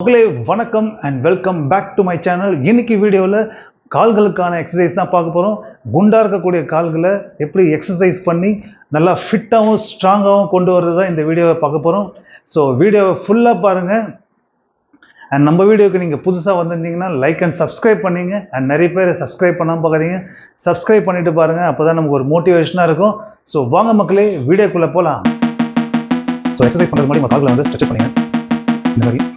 மக்களே வணக்கம் and welcome back to my channel இன்னைக்கு வீடியோவில் கால்களுக்கான எக்ஸசைஸ் தான் பார்க்க போகிறோம் குண்டாக இருக்கக்கூடிய கால்களை எப்படி எக்ஸசைஸ் பண்ணி நல்லா ஃபிட்டாகவும் ஸ்ட்ராங்காகவும் கொண்டு வர்றது தான் இந்த வீடியோவை பார்க்க போகிறோம் ஸோ வீடியோவை ஃபுல்லாக பாருங்கள் அண்ட் நம்ம வீடியோக்கு நீங்கள் புதுசாக வந்திருந்தீங்கன்னா லைக் அண்ட் சப்ஸ்கிரைப் பண்ணிங்க. அண்ட் நிறைய பேர் சப்ஸ்கிரைப் பண்ணாமல் பார்க்குறீங்க சப்ஸ்கிரைப் பண்ணிட்டு பாருங்கள் அப்போ தான் நமக்கு ஒரு மோட்டிவேஷனாக இருக்கும். ஸோ வாங்க மக்களே வீடியோக்குள்ளே போகலாம் ஸோ எக்ஸசைஸ் பண்ணுறது மாதிரி உங்கள் கால்களை வந்து ஸ்ட்ரெச் பண்ணுங்க இந்த மாதிரி.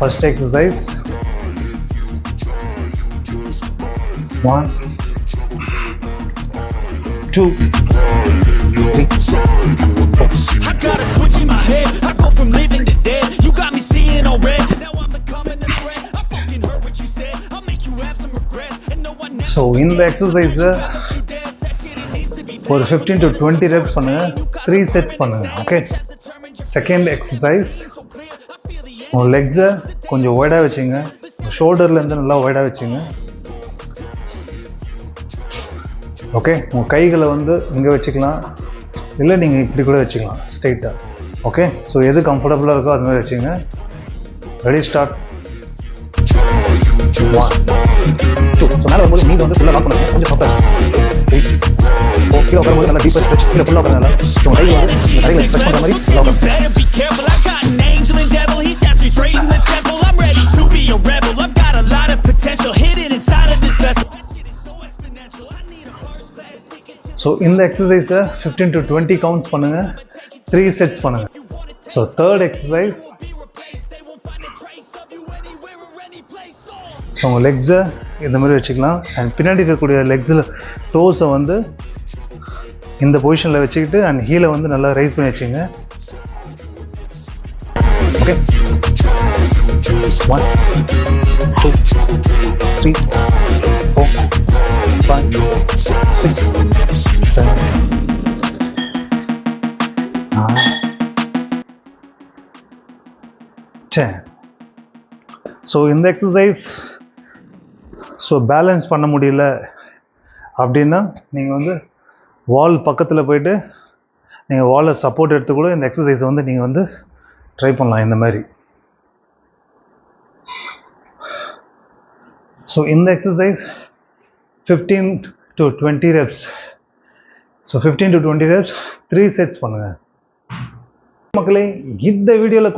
First exercise. One, two, three. I got a switch in my head. I go from living to dead. You got me seeing all red. Now I'm becoming a threat. I fucking heard what you said. I'll make you have some regrets. And no, I never so இந்த எக்ஸசைஸை let you dance. That shit, it needs to be ஒரு fifteen to twenty reps பண்ணுங்க three set பண்ணுங்க okay second exercise so the உங்கள் லெக்ஸை கொஞ்சம் ஒய்டாக வச்சுங்க. ஷோல்டர்லேருந்து நல்லா ஒய்டாக வச்சுங்க. ஓகே உங்கள் கைகளை வந்து இங்கே வச்சுக்கலாம். இல்லை நீங்கள் இப்படி கூட வச்சுக்கலாம் ஸ்ட்ரெயிட்டாக ஓகே ஸோ எது கம்ஃபர்டபுளாக இருக்கோ அது மாதிரி வச்சுங்க. Ready start one two so மேலே வரும்போது நீங்கள் வந்து ஃபுல்லாக லாக் பண்ணுங்க கொஞ்சம் சாஃப்டாக ஓ கீழே உட்காரும்போது நல்லா டீப்பர் ஸ்ட்ரெச் கீழே ஃபுல்லாக உட்காந்து நல்லா. ஸோ கை வந்து உங்க ஸ்ட்ரெச் பண்ணுற மாதிரி a rebel. I've got a lot of potential hidden inside of this vessel. So இந்த எக்ஸசைஸை ஃபிஃப்டீன் டு டுவெண்ட்டி கவுண்ட்ஸ் பண்ணுங்கள் த்ரீ செட்ஸ் பண்ணுங்கள் ஸோ தேர்ட் எக்ஸசைஸ் ஸோ உங்கள் லெக்ஸை இந்த மாதிரி வச்சுக்கலாம் அண்ட் பின்னாடி இருக்கக்கூடிய லெக்ஸில் டோஸை வந்து இந்த பொசிஷனில் வச்சுக்கிட்டு அண்ட் ஹீலை வந்து நல்லா ரைஸ் பண்ணி வச்சுங்க Okay. One, two, three, four, five, six, seven, nine, ten. So so இந்த எக்ஸசைஸ் ஸோ பேலன்ஸ் பண்ண முடியல அப்படின்னா நீங்கள் வந்து வால் பக்கத்தில் போயிட்டு நீங்கள் வாலை சப்போர்ட் எடுத்து கூட இந்த எக்ஸசைஸை வந்து நீங்கள் வந்து ட்ரை பண்ணலாம் இந்த மாதிரி. ஸோ இந்த exercise fifteen to twenty reps so fifteen to twenty reps three sets பண்ணுங்கள் மக்களே இந்த வீடியோவில்